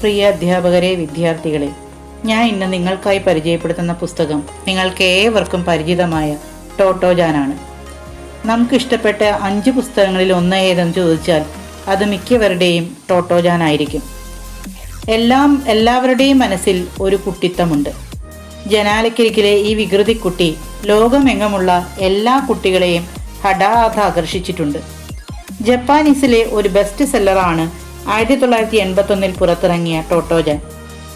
പ്രിയ അധ്യാപകരെ വിദ്യാർത്ഥികളെ ഞാൻ ഇന്ന് നിങ്ങൾക്കായി പരിചയപ്പെടുത്തുന്ന പുസ്തകം നിങ്ങൾക്ക് ഏവർക്കും പരിചിതമായ ടോട്ടോജാനാണ് നമുക്കിഷ്ടപ്പെട്ട അഞ്ച് പുസ്തകങ്ങളിൽ ഒന്ന് ഏതെന്ന് ചോദിച്ചാൽ അത് മിക്കവരുടെയും ടോട്ടോജാനായിരിക്കും എല്ലാം എല്ലാവരുടെയും മനസ്സിൽ ഒരു കുട്ടിത്തമുണ്ട്. ജനാലക്കരികിലെ ഈ വികൃതിക്കുട്ടി ലോകമെങ്ങുമുള്ള എല്ലാ കുട്ടികളെയും ഹഠാത് ആകർഷിച്ചിട്ടുണ്ട്. ജപ്പാനീസിലെ ഒരു ബെസ്റ്റ് സെല്ലറാണ് ആയിരത്തി തൊള്ളായിരത്തി എൺപത്തൊന്നിൽ പുറത്തിറങ്ങിയ ടോട്ടോജൻ.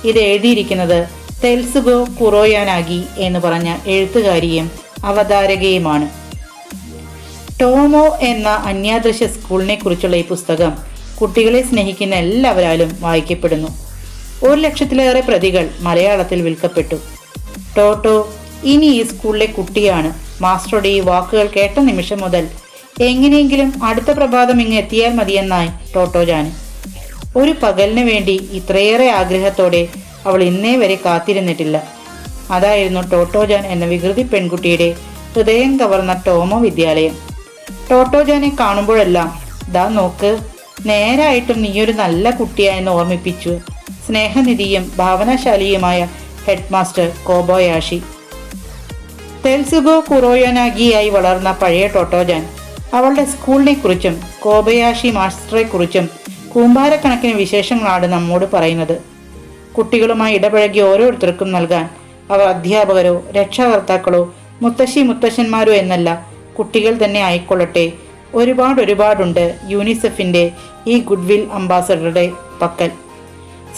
ഇത് എഴുതിയിരിക്കുന്നത് തെൽസുഗോ കുറോയാനാഗി എന്ന് പറഞ്ഞ എഴുത്തുകാരിയും അവതാരകയുമാണ്. ടോമോ എന്ന അന്യാദൃശ്യ സ്കൂളിനെ കുറിച്ചുള്ള ഈ പുസ്തകം കുട്ടികളെ സ്നേഹിക്കുന്ന എല്ലാവരാലും വായിക്കപ്പെടുന്നു. ഒരു ലക്ഷത്തിലേറെ പ്രതികൾ മലയാളത്തിൽ വിൽക്കപ്പെട്ടു. ടോട്ടോ ഇനി ഈ സ്കൂളിലെ കുട്ടിയാണ്. മാസ്റ്ററുടെ ഈ വാക്കുകൾ കേട്ട നിമിഷം മുതൽ എങ്ങനെയെങ്കിലും അടുത്ത പ്രഭാതം ഇങ്ങ് എത്തിയാൽ മതിയെന്നായി ടോട്ടോ ജാന്. ഒരു പകലിന് വേണ്ടി ഇത്രയേറെ ആഗ്രഹത്തോടെ അവൾ ഇന്നേ വരെ കാത്തിരുന്നിട്ടില്ല. അതായിരുന്നു ടോട്ടോജാൻ എന്ന വികൃതി പെൺകുട്ടിയുടെ ഹൃദയം കവർന്ന ടോമോ വിദ്യാലയം. ടോട്ടോജാനെ കാണുമ്പോഴെല്ലാം ദാ നോക്ക് നേരായിട്ടും നീയൊരു നല്ല കുട്ടിയായെന്ന് ഓർമ്മിപ്പിച്ചു സ്നേഹനിധിയും ഭാവനാശാലിയുമായ ഹെഡ് മാസ്റ്റർ കോബോയാഷി. തെൽസുഗോ കുറോയനാഗിയായി വളർന്ന പഴയ ടോട്ടോജാൻ അവളുടെ സ്കൂളിനെക്കുറിച്ചും കോബയാഷി മാസ്റ്ററെ കുറിച്ചും കൂമ്പാരക്കണക്കിന് വിശേഷങ്ങളാണ് നമ്മോട് പറയുന്നത്. കുട്ടികളുമായി ഇടപഴകി ഓരോരുത്തർക്കും നൽകാൻ അവർ അധ്യാപകരോ രക്ഷാകർത്താക്കളോ മുത്തശ്ശി മുത്തശ്ശന്മാരോ എന്നല്ല കുട്ടികൾ തന്നെ ആയിക്കൊള്ളട്ടെ. ഒരുപാട് ഒരുപാടുണ്ട് യൂണിസെഫിന്റെ ഈ ഗുഡ് ഗുഡ്വിൽ അംബാസഡറുടെ പക്കൽ.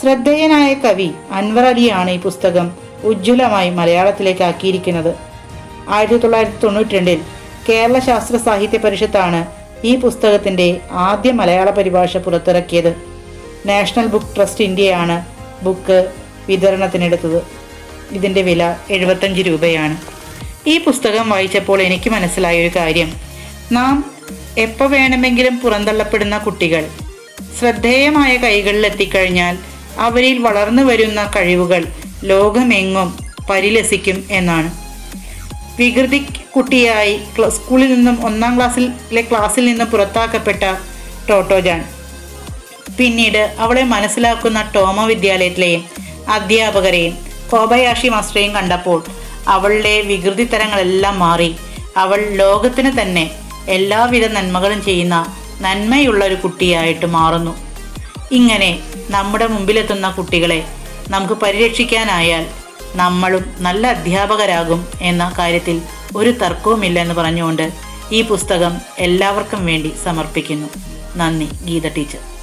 ശ്രദ്ധേയനായ കവി അൻവർ അലിയാണ് ഈ പുസ്തകം ഉജ്ജ്വലമായി മലയാളത്തിലേക്ക് ആക്കിയിരിക്കുന്നത് ആയിരത്തി തൊള്ളായിരത്തി തൊണ്ണൂറ്റി രണ്ടിൽ കേരള ശാസ്ത്ര സാഹിത്യ പരിഷത്താണ് ഈ പുസ്തകത്തിന്റെ ആദ്യ മലയാള പരിഭാഷ പുറത്തിറക്കിയത് നാഷണൽ ബുക്ക് ട്രസ്റ്റ് ഇന്ത്യയാണ്. ബുക്ക് വിതരണത്തിനെടുത്തത്. ഇതിന്റെ വില എഴുപത്തഞ്ച് രൂപയാണ്. ഈ പുസ്തകം വായിച്ചപ്പോൾ എനിക്ക് മനസ്സിലായ ഒരു കാര്യം. നാം എപ്പോൾ വേണമെങ്കിലും പുറന്തള്ളപ്പെടുന്ന കുട്ടികൾ ശ്രദ്ധേയമായ കൈകളിൽ എത്തിക്കഴിഞ്ഞാൽ അവരിൽ വളർന്നു വരുന്ന കഴിവുകൾ ലോകമെങ്ങും പരിലസിക്കും എന്നാണ്. വികൃതി കുട്ടിയായി സ്കൂളിൽ നിന്നും ഒന്നാം ക്ലാസ്സിലെ ക്ലാസ്സിൽ നിന്നും പുറത്താക്കപ്പെട്ട ടോട്ടോജാൻ പിന്നീട് അവളെ മനസ്സിലാക്കുന്ന ടോമ വിദ്യാലയത്തിലെയും അധ്യാപകരെയും കോബയാഷി മാസ്റ്ററെയും കണ്ടപ്പോൾ അവളുടെ വികൃതി തരങ്ങളെല്ലാം മാറി. അവൾ ലോകത്തിന് തന്നെ എല്ലാവിധ നന്മകളും ചെയ്യുന്ന നന്മയുള്ള ഒരു കുട്ടിയായിട്ട് മാറുന്നു. ഇങ്ങനെ നമ്മുടെ മുമ്പിലെത്തുന്ന കുട്ടികളെ നമുക്ക് പരിരക്ഷിക്കാനായാൽ നമ്മളും നല്ല അധ്യാപകരാകും എന്ന കാര്യത്തിൽ ഒരു തർക്കവുമില്ല എന്ന് പറഞ്ഞുകൊണ്ട് ഈ പുസ്തകം എല്ലാവർക്കും വേണ്ടി സമർപ്പിക്കുന്നു. നന്ദി ഗീത ടീച്ചർ.